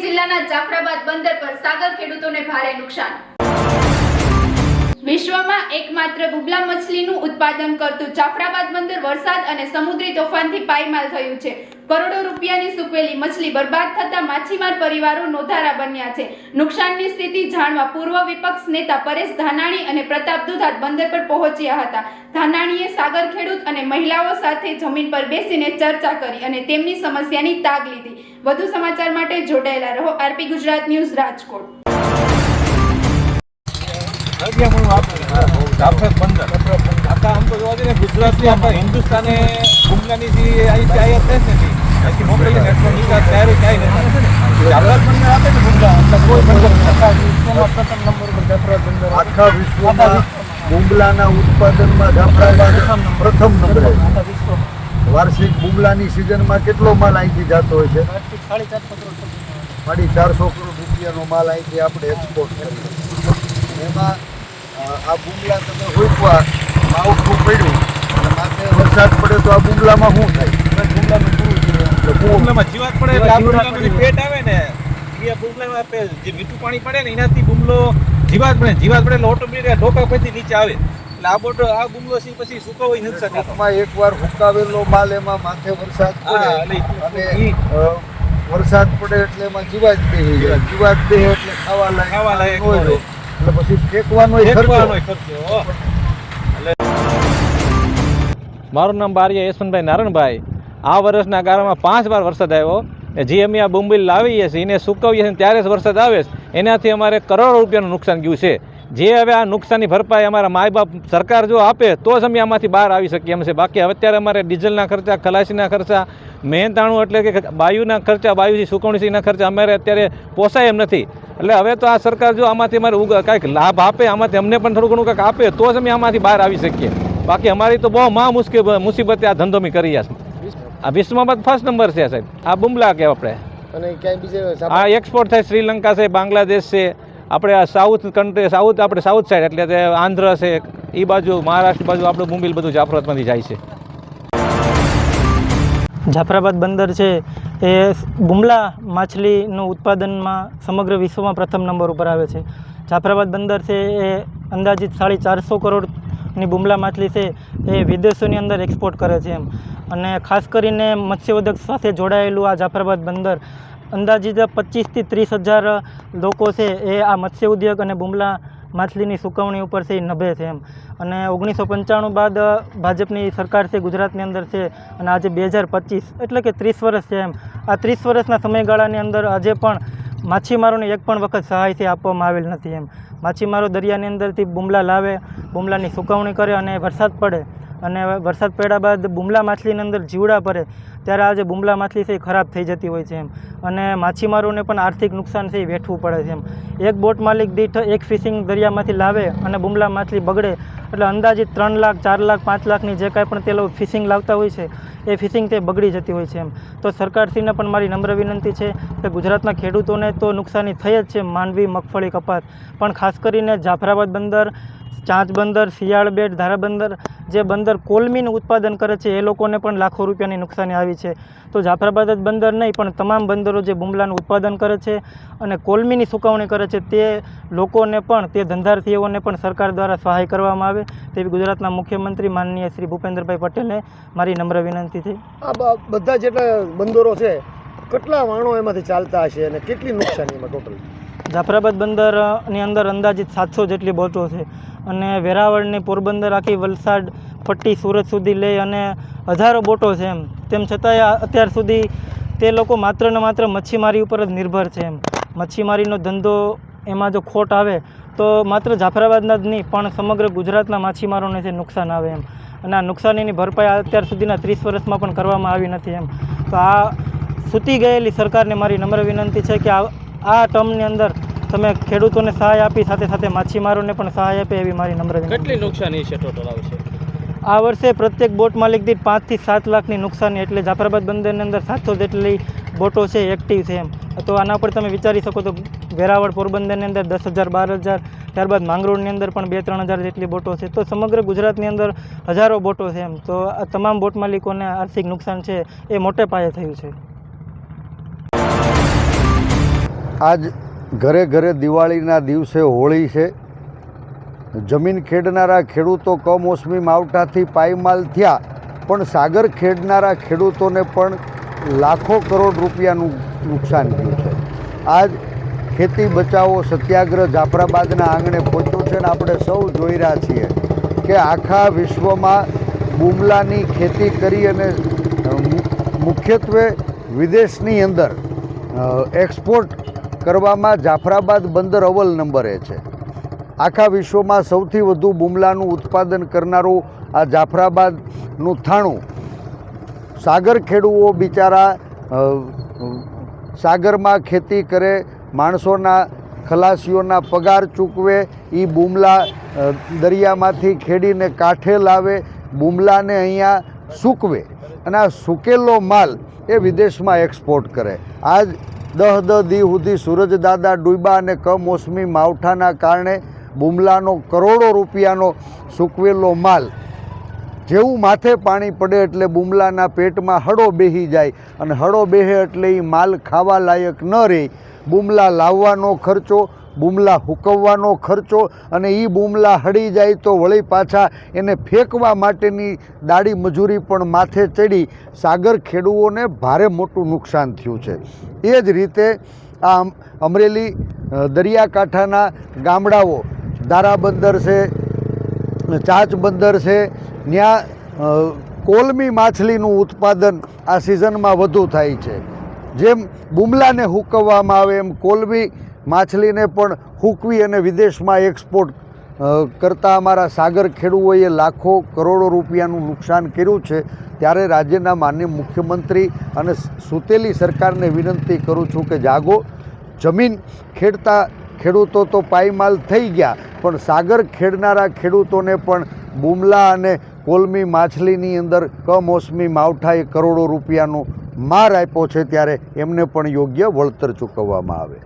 જિલ્લાના જાફરાબાદ બંદર પર સાગર ખેડૂતોને ભારે નુકસાન. વિશ્વમાં એકમાત્ર બુબલા મછલીનું ઉત્પાદન કરતું જાફરાબાદ બંદર વરસાદ અને સમુદ્રી તોફાનથી પાયમાલ થયું છે. કરોડો રૂપિયાની સૂકવેલી મછલી બરબાદ થતા માછીમાર પરિવારો નોધારા બન્યા છે. નુકસાનની સ્થિતિ જાણવા પૂર્વ વિપક્ષ નેતા પરેશ ધાનાણી અને પ્રતાપ દુધાત બંદર પર પહોંચ્યા હતા. ધાનાણીએ સાગર ખેડૂત અને મહિલાઓ સાથે જમીન પર બેસીને ચર્ચા કરી અને તેમની સમસ્યાની તાગ લીધી. વધુ સમાચાર માટે જોડાયેલા રહો. RP Gujarat news Rajkot. ગુજરાતની આખા હિન્દુસ્તાને ગુમલાની જે આયાત થાય છે ને અહીંથી મોકલીને એટલો નિકાસ ત્યારે આપે ને એટલે કોઈ બંદર વિશ્વમાં પ્રથમ નંબર પર જાફરાબાદ બંદર આખા વિશ્વમાં બુમલાના ઉત્પાદનમાં જાફરાબાદ પ્રથમ નંબર આખા વિશ્વ વાર્ષિક બુમલાની સિઝનમાં કેટલો માલ અહીંથી જતો હોય છે? સાડી ચારસો કરોડ રૂપિયાનો માલ અહીંથી આપણે એક્સપોર્ટ કરીએ. એમાં આ બુમલા તમે હોઈપવા માવઠું પડ્યું અને માથે વરસાદ પડે તો આ બુમલામાં શું થાય? બસ બુમલામાં જીવાત પડે. પેટ આવે ને એ બુમલામાં જે મીઠું પાણી પડે ને એનાથી બુમલો જીવાત પડે જીવાત પડે એટલે ઓટોમેટિક ઢોકા પછી નીચે આવે. એટલે આ બોટો આ બુમલો છે પછી સુકાવો નથી શકતો. ટૂંકમાં એકવાર હુકાવેલો માલ એમાં માથે વરસાદ પડે અને વરસાદ પડે એટલે એમાં જીવાત બેહી જાય. જીવાત. બેહે એટલે ખાવા લાયક ખાવા લાયક હોય. એટલે પછી ફેંકવાનો ફેંકવાનો ખર્ચો. મારું નામ બારિયા યશવંતભાઈ નારણભાઈ. આ વર્ષના ગાળામાં પાંચ વાર વરસાદ આવ્યો. જે અમે આ બુમ્બઈ લાવીએ છીએ, એને સુકવીએ છીએ ત્યારે જ વરસાદ આવે છે. એનાથી અમારે કરોડો રૂપિયાનું નુકસાન ગયું છે. જે હવે આ નુકસાનની ભરપાઈ અમારા માય બાપ સરકાર જો આપે, તો જ અમે આમાંથી બહાર આવી શકીએ એમ છે. બાકી હવે અત્યારે અમારે ડીઝલના ખર્ચા, ખલાસીના ખર્ચા, મહેનતાણું એટલે કે બાયુના ખર્ચા બાયુથી સુકવણીના ખર્ચા અમારે અત્યારે પોસાય એમ નથી. એટલે હવે તો આ સરકાર જો આમાંથી અમારે કાંઈક લાભ આપે, આમાંથી અમને પણ થોડું ઘણું કાંઈક આપે, તો જ અમે આમાંથી બહાર આવી શકીએ. બાકી અમારી તો બહુ મહા મુશ્કેલ, મુસીબતે આ ધંધો મેં કરી છે આ વિશ્વમાં બાદ ફર્સ્ટ નંબર છે સાહેબ. આ બુમલા કે આપણે. અને ક્યાંય બીજે આ એક્સપોર્ટ થાય શ્રીલંકા છે બાંગ્લાદેશ છે આપણે આ સાઉથ કન્ટ્રી સાઉથ આપણે સાઉથ સાઈડ એટલે તે આંધ્ર છે એ બાજુ મહારાષ્ટ્ર બાજુ આપણું મુંબઈ બધું જાફરાબાદમાંથી જાય છે. જાફરાબાદ બંદર છે એ બુમલા માછલીનું ઉત્પાદનમાં સમગ્ર વિશ્વમાં પ્રથમ નંબર ઉપર આવે છે. જાફરાબાદ બંદર છે એ અંદાજિત સાડી ચારસો કરોડની બુમલા માછલી છે એ વિદેશોની અંદર એક્સપોર્ટ કરે છે એમ. અને ખાસ કરીને મત્સ્યોદ્યોગ સાથે જોડાયેલું આ જાફરાબાદ બંદર, અંદાજિત પચીસથી ત્રીસ હજાર લોકો છે એ આ મત્સ્ય ઉદ્યોગ અને બુમલા માછલીની સુકવણી ઉપર છે એ નભે છે એમ. અને ઓગણીસો પંચાણું બાદ ભાજપની સરકાર છે ગુજરાતની અંદર છે અને આજે બે હજાર પચીસ એટલે કે ત્રીસ વર્ષ છે એમ. આ ત્રીસ વર્ષના સમયગાળાની અંદર આજે પણ માછીમારોને એક પણ વખત સહાયથી આપવામાં આવેલ નથી એમ. માછીમારો દરિયાની અંદરથી બુમલા લાવે, બુમલાની સુકવણી કરે અને વરસાદ પડે અને વરસાદ પડ્યા બાદ બુમલા માછલીની અંદર જીવડા પડે ત્યારે આ જે બુમલા માછલી છે એ ખરાબ થઈ જતી હોય છે એમ. અને માછીમારોને પણ આર્થિક નુકસાન છે એ વેઠવું પડે છે એમ. એક બોટ માલિક દીઠ એક ફિશિંગ દરિયામાંથી લાવે અને બુમલા માછલી બગડે, એટલે અંદાજિત ત્રણ લાખ, ચાર લાખ, પાંચ લાખની જે કાંઈ પણ તે લોકો ફિશિંગ લાવતા હોય છે, એ ફિશિંગ તે બગડી જતી હોય છે એમ. તો સરકારશ્રીને પણ મારી નમ્ર વિનંતી છે કે ગુજરાતના ખેડૂતોને તો નુકસાની થઈ જ છે માંડવી, મગફળી, કપાસ. પણ ખાસ કરીને જાફરાબાદ બંદર ચાંચ બંદર શિયાળ બેટ ધારા બંદર જે બંદર કોલમીનું ઉત્પાદન કરે છે, એ લોકોને પણ લાખો રૂપિયાની નુકસાની આવી છે. તો જાફરાબાદ જ બંદર નહીં, પણ તમામ બંદરો જે બુમલાનું ઉત્પાદન કરે છે અને કોલમીની સુકવણી કરે છે, તે લોકોને પણ, તે ધંધાર્થીઓને પણ સરકાર દ્વારા સહાય કરવામાં આવે. તેવી ગુજરાતના મુખ્યમંત્રી માનનીય શ્રી ભૂપેન્દ્રભાઈ પટેલને મારી નમ્ર વિનંતી છે આ બધા જેટલા બંદરો છે, કેટલા વાણો એમાંથી ચાલતા હશે અને કેટલી નુકસાની એમાં ટોટલ? જાફરાબાદ બંદરની અંદર અંદાજિત સાતસો જેટલી બોટો છે. અને વેરાવળની પોરબંદર આખી વલસાડ પટ્ટી સુરત સુધી લઈ અને હજારો બોટો છે એમ. તેમ છતાંય અત્યાર સુધી તે લોકો માત્ર ને માત્ર મચ્છીમારી ઉપર જ નિર્ભર છે એમ. મચ્છીમારીનો ધંધો એમાં જો ખોટ આવે, તો માત્ર જાફરાબાદના જ નહીં, પણ સમગ્ર ગુજરાતના માછીમારોને છે નુકસાન આવે એમ. અને આ નુકસાનીની ભરપાઈ અત્યાર સુધીના ત્રીસ વર્ષમાં પણ કરવામાં આવી નથી એમ. તો આ સૂતી ગયેલી સરકારને મારી નમ્ર વિનંતી છે કે આ આ ટર્મની અંદર તમે ખેડૂતોને સહાય આપી સાથે સાથે માછીમારોને પણ સહાય આપે એવી મારી નમ્ર કેટલી નુકસાની છે ટોટલ આવશે આ વર્ષે પ્રત્યેક બોટ માલિક દીઠ પાંચથી સાત લાખની નુકસાની એટલે જાફરાબાદ બંદરની અંદર સાતસો જેટલી બોટો છે એક્ટિવ છે એમ. તો આના પર તમે વિચારી શકો તો વેરાવળ પોરબંદરની અંદર દસ હજાર બાર હજાર ત્યારબાદ માંગરોળની અંદર પણ બે ત્રણ હજાર જેટલી બોટો છે. તો સમગ્ર ગુજરાતની અંદર હજારો બોટો છે એમ. તો આ તમામ બોટ માલિકોને આર્થિક નુકસાન છે એ મોટે પાયે થયું છે. આજ ઘરે ઘરે દિવાળીના દિવસે હોળી છે. જમીન ખેડનારા ખેડૂતો કમોસમી માવઠાથી પાયમાલ થયા, પણ સાગર ખેડનારા ખેડૂતોને પણ લાખો કરોડ રૂપિયાનું નુકસાન થયું છે. આજ ખેતી બચાવો સત્યાગ્રહ જાફરાબાદના આંગણે પહોંચ્યો છે ને આપણે સૌ જોઈ રહ્યા છીએ કે આખા વિશ્વમાં બુમલાની ખેતી કરી અને મુખ્યત્વે વિદેશની અંદર એક્સપોર્ટ કરવામાં જાફરાબાદ બંદર અવ્વલ નંબરે છે. આખા વિશ્વમાં સૌથી વધુ બુમલાનું ઉત્પાદન કરનારું આ જાફરાબાદનું થાણું. સાગર ખેડૂઓ બિચારા સાગરમાં ખેતી કરે, માણસોના ખલાસીઓના પગાર ચૂકવે એ બુમલા દરિયામાંથી ખેડીને કાંઠે લાવે, બુમલાને અહીંયા સૂકવે. અને આ સૂકેલો માલ એ વિદેશમાં એક્સપોર્ટ કરે. આજ દહ દહ દી સુધી સૂરજદાદા ડૂબ્યા અને કમોસમી માવઠાના કારણે બુમલાનો કરોડો રૂપિયાનો સૂકવેલો માલ જેવું માથે પાણી પડે એટલે બુમલાના પેટમાં હળો બેહી જાય અને હળો બેહે એટલે એ માલ ખાવા લાયક ન રહે. બુમલા લાવવાનો ખર્ચો બુમલા હુકવવાનો ખર્ચો અને એ બુમલા હળી જાય તો વળી પાછા એને ફેંકવા માટેની દાડી મજૂરી પણ માથે ચડી. સાગર ખેડૂઓને ભારે મોટું નુકસાન થયું છે. એ જ રીતે આ અમરેલી દરિયાકાંઠાના ગામડાઓ દારા બંદર છે ચાચ બંદર છે ત્યાં કોલમી માછલીનું ઉત્પાદન આ સિઝનમાં વધુ થાય છે. જેમ બુમલાને હુકવવામાં આવે એમ કોલમી માછલીને પણ હૂકવી અને વિદેશમાં એક્સપોર્ટ કરતા અમારા સાગર ખેડૂઓએ લાખો કરોડો રૂપિયાનું નુકસાન કર્યું છે. ત્યારે રાજ્યના માનનીય મુખ્યમંત્રી અને સૂતેલી સરકારને વિનંતી કરું છું કે જાગો. જમીન ખેડતા ખેડૂતો તો પાયમાલ થઈ ગયા, પણ સાગર ખેડનારા ખેડૂતોને પણ બુમલા અને કોલમી માછલીની અંદર કમોસમી માવઠાએ કરોડો રૂપિયાનો માર આપ્યો છે. ત્યારે એમને પણ યોગ્ય વળતર ચૂકવવામાં આવે.